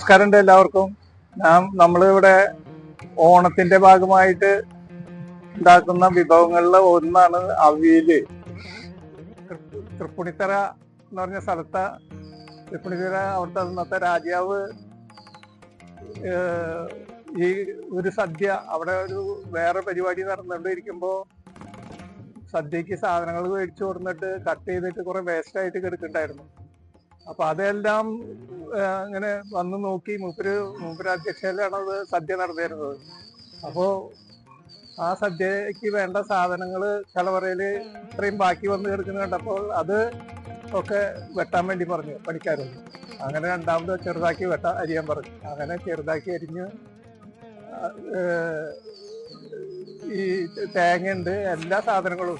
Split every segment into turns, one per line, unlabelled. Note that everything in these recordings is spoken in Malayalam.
നമസ്കാരമുണ്ട് എല്ലാവർക്കും. ഞാൻ നമ്മളിവിടെ ഓണത്തിന്റെ ഭാഗമായിട്ട് ഉണ്ടാക്കുന്ന വിഭവങ്ങളിൽ ഒന്നാണ് അവിയൽ. തൃപ്പുണിത്തറ എന്ന് പറഞ്ഞ സ്ഥലത്ത് തൃപ്പുണിത്തറ അവിടുത്തെ അന്നത്തെ രാജാവ് ഈ ഒരു സദ്യ അവിടെ ഒരു വേറെ പരിപാടി നടന്നുകൊണ്ടിരിക്കുമ്പോ സദ്യക്ക് സാധനങ്ങൾ മേടിച്ചു കൊടുത്തിട്ട് കട്ട് ചെയ്തിട്ട് കുറെ വേസ്റ്റ് ആയിട്ട് കിടക്കുന്നുണ്ടായിരുന്നു അപ്പൊ അതെല്ലാം അങ്ങനെ വന്നു നോക്കി മൂപ്പര് മൂപ്പരാധ്യക്ഷയിലാണ് അത് സദ്യ നടന്നിരുന്നത്. അപ്പോ ആ സദ്യക്ക് വേണ്ട സാധനങ്ങൾ കലവറയിൽ ഇത്രയും ബാക്കി വന്ന് കിടക്കുന്ന കണ്ടപ്പോൾ അത് ഒക്കെ വെട്ടാൻ വേണ്ടി പറഞ്ഞു പണിക്കാരോട്. അങ്ങനെ രണ്ടാമത് ചെറുതാക്കി വെട്ട അരിയാൻ പറഞ്ഞു. അങ്ങനെ ചെറുതാക്കി അരിഞ്ഞ് ഈ തേങ്ങ ഉണ്ട് എല്ലാ സാധനങ്ങളും.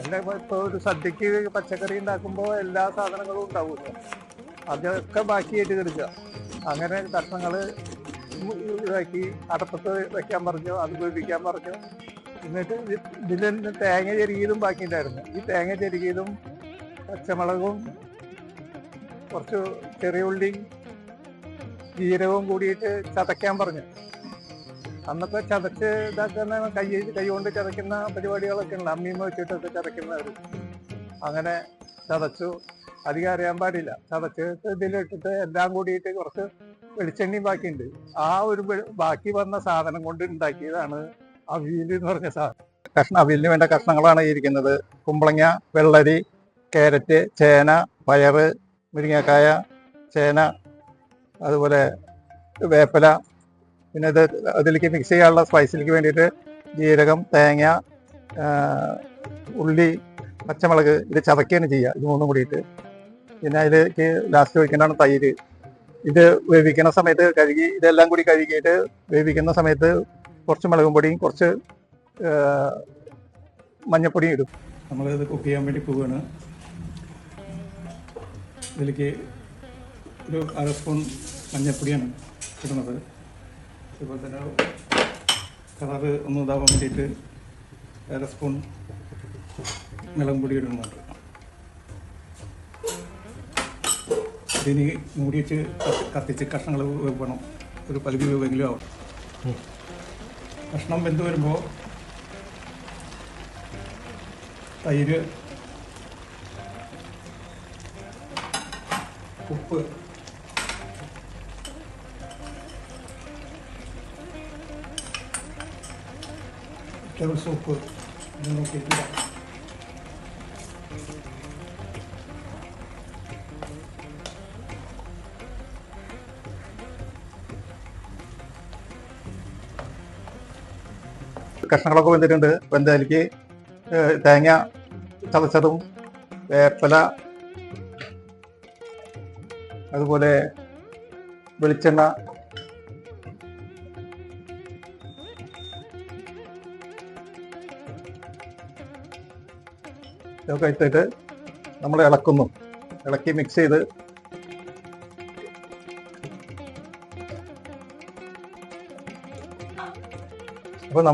എല്ലാ ഇപ്പൊ ഒരു സദ്യക്ക് പച്ചക്കറി ഉണ്ടാക്കുമ്പോൾ എല്ലാ സാധനങ്ങളും ഉണ്ടാവുമല്ലോ അതൊക്കെ ബാക്കിയായിട്ട് കിടക്കുക. അങ്ങനെ കഷ്ണങ്ങൾ ഇതാക്കി അടപ്പത്ത് വെക്കാൻ പറഞ്ഞു അത് ഉപയോഗിക്കാൻ പറഞ്ഞു. എന്നിട്ട് ഇത് ഇതിൽ തേങ്ങ ചെരുകിയതും ബാക്കി ഉണ്ടായിരുന്നു ഈ തേങ്ങ ചെരുകിയതും പച്ചമുളകും കുറച്ച് ചെറിയ ഉള്ളിയും ജീരകവും കൂടിയിട്ട് ചതയ്ക്കാൻ പറഞ്ഞു. അന്നൊക്കെ ചതച്ച് ഇതാക്കുന്ന കൈ കൈ കൊണ്ട് ചതയ്ക്കുന്ന പരിപാടികളൊക്കെ ഉണ്ട്. അമ്മീമ വെച്ചിട്ടൊക്കെ ചതയ്ക്കുന്നവർ അങ്ങനെ ചതച്ചു. അധികം അറിയാൻ പാടില്ല. ചതച്ച് ഇതിലിട്ടിട്ട് എല്ലാം കൂടിയിട്ട് കുറച്ച് വെളിച്ചെണ്ണയും ബാക്കിയുണ്ട്. ആ ഒരു ബാക്കി വന്ന സാധനം കൊണ്ട് ഉണ്ടാക്കിയതാണ് അവിയൽ എന്ന് പറഞ്ഞ സാധനം. കഷ്ണ അവിയലിന് വേണ്ട കഷ്ണങ്ങളാണ് ഇരിക്കുന്നത്. കുമ്പളങ്ങ വെള്ളരി കാരറ്റ് ചേന പയറ് മുരിങ്ങക്കായ ചേന അതുപോലെ വേപ്പില പിന്നെ ഇത് അതിലേക്ക് മിക്സ് ചെയ്യാനുള്ള സ്പൈസിലേക്ക് വേണ്ടിയിട്ട് ജീരകം തേങ്ങ ഉള്ളി പച്ചമുളക് ഇത് ചതക്കുകയാണ് ചെയ്യുക. ഇത് മൂന്നും കൂടിയിട്ട്. പിന്നെ അതിലേക്ക് ലാസ്റ്റ് ഒഴിക്കേണ്ടതാണ് തൈര്. ഇത് വേവിക്കുന്ന സമയത്ത് കഴുകി ഇതെല്ലാം കൂടി കഴുകിയിട്ട് വേവിക്കുന്ന സമയത്ത് കുറച്ച് മുളകും പൊടിയും കുറച്ച് മഞ്ഞപ്പൊടിയും ഇടും. ഇത് കുക്ക് ചെയ്യാൻ വേണ്ടി പോവുകയാണ്. ഇതിലേക്ക് ഒരു അര സ്പൂൺ മഞ്ഞപ്പൊടിയാണ് ഇടുന്നത്. അതുപോലെ തന്നെ കളറ് ഒന്ന് ഇതാവാൻ വേണ്ടിയിട്ട് അര സ്പൂൺ മുളകും പൊടി ഇടുന്നുണ്ട്. ഇതിന് മൂടി വെച്ച് കത്തിച്ച് കഷ്ണങ്ങൾ വേണം ഒരു പകുതി വേവെങ്കിലും ആവും കഷ്ണം വെന്ത് വരുമ്പോൾ തൈര് ഉപ്പ് ടേബിൾ സോപ്പ് ഇത് നോക്കിയിട്ട് കഷ്ണങ്ങളൊക്കെ വെന്തിട്ടുണ്ട് വെന്തതിലേക്ക് തേങ്ങ ചതച്ചതും വേപ്പല അതുപോലെ വെളിച്ചെണ്ണ ഇതൊക്കെ ഇട്ടിട്ട് നമ്മൾ ഇളക്കുന്നു. ഇളക്കി മിക്സ് ചെയ്ത്. അപ്പോൾ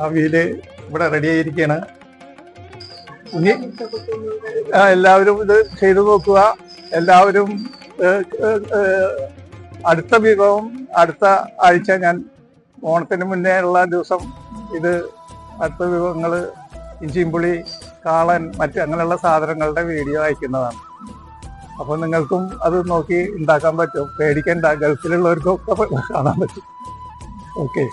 ആ വീൽ ഇവിടെ റെഡി ആയിരിക്കുകയാണ് ഇനി എല്ലാവരും ഇത് ചെയ്തു നോക്കുക. എല്ലാവരും അടുത്ത വിഭവം അടുത്ത ആഴ്ച ഞാൻ ഓണത്തിന് മുന്നേ ഉള്ള ദിവസം ഇത് അടുത്ത വിഭവങ്ങൾ ഇഞ്ചിമ്പുളി കാളൻ മറ്റു അങ്ങനെയുള്ള സാധനങ്ങളുടെ വീഡിയോ അയക്കുന്നതാണ്. അപ്പോൾ നിങ്ങൾക്കും അത് നോക്കി ഉണ്ടാക്കാൻ പറ്റും. പേടിക്കണ്ട ഗൾഫിലുള്ളവർക്കും ഒക്കെ കാണാൻ പറ്റും. ഓക്കെ.